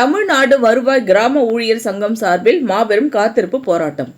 தமிழ்நாடு வருவாய் கிராம ஊழியர் சங்கம் சார்பில் மாபெரும் காத்திருப்பு போராட்டம்.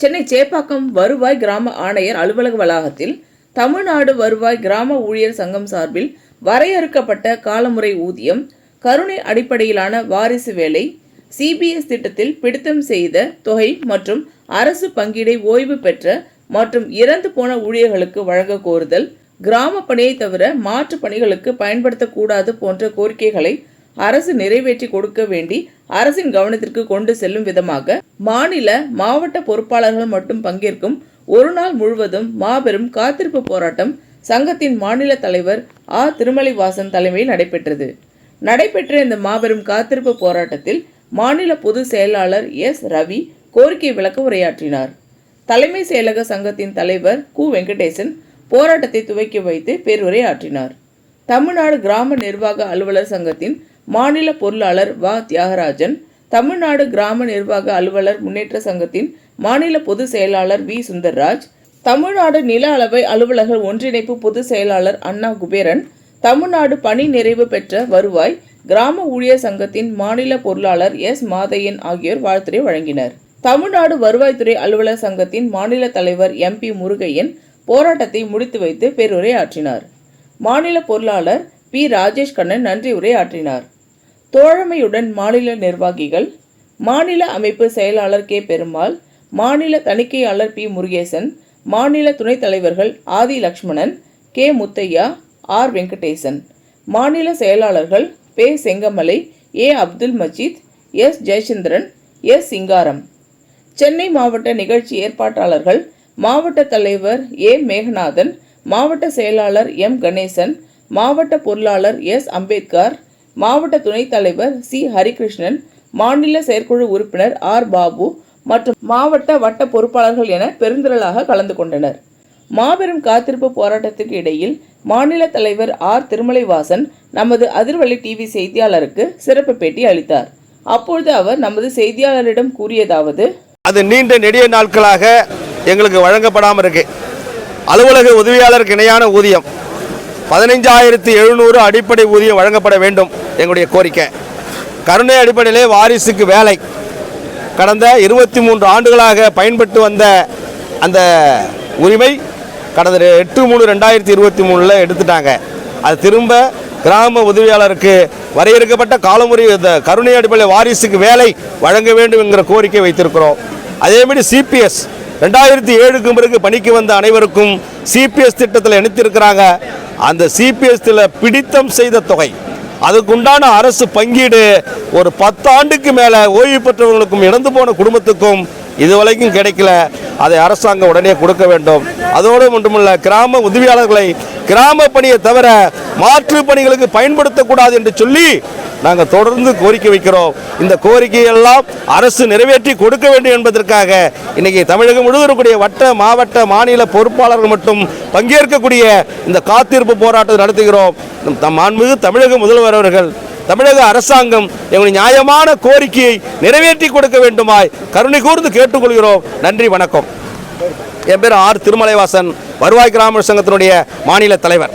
சென்னை சேப்பாக்கம் வருவாய் கிராம ஆணையர் அலுவலக வளாகத்தில் தமிழ்நாடு வருவாய் கிராம ஊழியர் சங்கம் சார்பில் வரையறுக்கப்பட்ட காலமுறை ஊதியம் கருணை அடிப்படையிலான வாரிசு வேலை சிபிஎஸ் திட்டத்தில் பிடித்தம் செய்த தொகை மற்றும் அரசு பங்கீடை ஓய்வு பெற்ற மற்றும் இறந்து போன ஊழியர்களுக்கு வழங்க கோருதல் கிராம பணியை தவிர மாற்று பணிகளுக்கு பயன்படுத்தக்கூடாது போன்ற கோரிக்கைகளை அரசு நிறைவேற்றி கொடுக்க வேண்டி அரசின் கவனத்திற்கு கொண்டு செல்லும் விதமாக மாநில மாவட்ட பொறுப்பாளர்கள் மட்டும் பங்கேற்கும் ஒரு நாள் முழுவதும் மாபெரும் காத்திருப்பு போராட்டம் சங்கத்தின் மாநில தலைவர் ஆ. திருமலைவாசன் தலைமையில் நடைபெற்றது. நடைபெற்ற இந்த மாபெரும் காத்திருப்பு போராட்டத்தில் மாநில பொதுச் செயலாளர் எஸ். ரவி கோரிக்கை விளக்க உரையாற்றினார். தலைமை செயலக சங்கத்தின் தலைவர் கு. வெங்கடேசன் போராட்டத்தை துவக்கி வைத்து பேருரை ஆற்றினார் தமிழ்நாடு கிராம நிர்வாக அலுவலர் சங்கத்தின் மாநில பொருளாளர் வ. தியாகராஜன் தமிழ்நாடு கிராம நிர்வாக அலுவலர் முன்னேற்ற சங்கத்தின் மாநில பொதுச் செயலாளர் வி. சுந்தர்ராஜ் தமிழ்நாடு நில அளவை அலுவலர்கள் ஒன்றிணைப்பு பொதுச் செயலாளர் அண்ணா குபேரன் தமிழ்நாடு பணி நிறைவு பெற்ற வருவாய் கிராம ஊழியர் சங்கத்தின் மாநில பொருளாளர் எஸ். மாதையன் ஆகியோர் வாழ்த்துரை வழங்கினர். தமிழ்நாடு வருவாய்த்துறை அலுவலர் சங்கத்தின் மாநில தலைவர் எம். பி. முருகையன் போராட்டத்தை முடித்து வைத்து பேருரை ஆற்றினார் மாநில பொருளாளர் பி. ராஜேஷ் கண்ணன் நன்றி உரை ஆற்றினார் தோழமையுடன் மாநில நிர்வாகிகள் மாநில அமைப்பு செயலாளர் கே. பெருமாள் மாநில தணிக்கையாளர் பி. முருகேசன் மாநில துணைத் தலைவர்கள் ஆதி லக்ஷ்மணன் கே. முத்தையா ஆர். வெங்கடேசன். மாநில செயலாளர்கள் பே. Sengamalai A. Abdul Majeed S. Jayachandran S. Singaram. Chennai மாவட்ட நிகழ்ச்சி ஏற்பாட்டாளர்கள் மாவட்ட தலைவர் ஏ. மேகநாதன் மாவட்ட செயலாளர் எம். கணேசன் மாவட்ட பொருளாளர் எஸ். அம்பேத்கர் மாவட்ட துணைத் தலைவர் சி. ஹரிகிருஷ்ணன் மாநில செயற்குழு உறுப்பினர் ஆர். பாபு மற்றும் மாவட்ட வட்ட பொறுப்பாளர்கள் என பெருந்திரளாக கலந்து கொண்டனர். மாபெரும் காத்திருப்பு போராட்டத்திற்கு இடையில் மாநில தலைவர் ஆர். திருமலைவாசன் நமது அதிர்வலை டிவி செய்தியாளருக்கு சிறப்பு பேட்டி அளித்தார். அப்பொழுது அவர் நமது செய்தியாளரிடம் கூறியதாவது அது நீண்ட நெடிய நாட்களாக எங்களுக்கு வழங்கப்படாமல் இருக்கு. அலுவலக உதவியாளருக்கு இணையான ஊதியம். பதினைஞ்சாயிரத்தி எழுநூறு அடிப்படை ஊதியம் வழங்கப்பட வேண்டும் எங்களுடைய கோரிக்கை. கருணை அடிப்படையிலே வாரிசுக்கு வேலை. கடந்த இருபத்தி மூன்று ஆண்டுகளாக பயன்பட்டு வந்த அந்த உரிமை கடந்த எட்டு மூணு ரெண்டாயிரத்தி இருபத்தி மூணில் எடுத்துட்டாங்க. அது திரும்ப கிராம உதவியாளருக்கு வரையறுக்கப்பட்ட காலமுறை இந்த கருணை அடிப்படையில் வாரிசுக்கு வேலை வழங்க வேண்டும் என்கிற கோரிக்கை வைத்திருக்கிறோம். அதேமாரி சிபிஎஸ் ரெண்டாயிரத்தி ஏழுக்கு பிறகு பணிக்கு வந்த அனைவருக்கும் சிபிஎஸ் திட்டத்தில் இணைத்திருக்கிறாங்க. அந்த சிபிஎஸ்டியில் பிடித்தம் செய்த தொகை. அதுக்குண்டான அரசு பங்கீடு ஒரு பத்தாண்டுக்கு மேலே ஓய்வு பெற்றவர்களுக்கும் இறந்து போன குடும்பத்துக்கும் இதுவரைக்கும் கிடைக்கல. அதை அரசாங்கம் உடனே கொடுக்க வேண்டும். அதோடு மட்டுமல்ல கிராம உதவியாளர்களை கிராம பணியை தவிர மாற்று பணிகளுக்கு பயன்படுத்தக்கூடாது என்று சொல்லி நாங்கள் தொடர்ந்து கோரிக்கை வைக்கிறோம். இந்த கோரிக்கையெல்லாம் அரசு நிறைவேற்றி கொடுக்க வேண்டும் என்பதற்காக இன்னைக்கு தமிழகம் முழுவதும் வட்ட மாவட்ட மாநில பொறுப்பாளர்கள் மட்டும் பங்கேற்கக்கூடிய இந்த காத்திருப்பு போராட்டத்தை நடத்துகிறோம். நம் தம் மாண்புமிகு தமிழக முதல்வர் அவர்கள் தமிழக அரசாங்கம் எங்களுடைய நியாயமான கோரிக்கையை நிறைவேற்றி கொடுக்க வேண்டுமாய் கருணை கூர்ந்து கேட்டுக்கொள்கிறோம். நன்றி வணக்கம். என் பேர் ஆர் திருமலைவாசன் வருவாய் கிராம சங்கத்தினுடைய மாநில தலைவர்.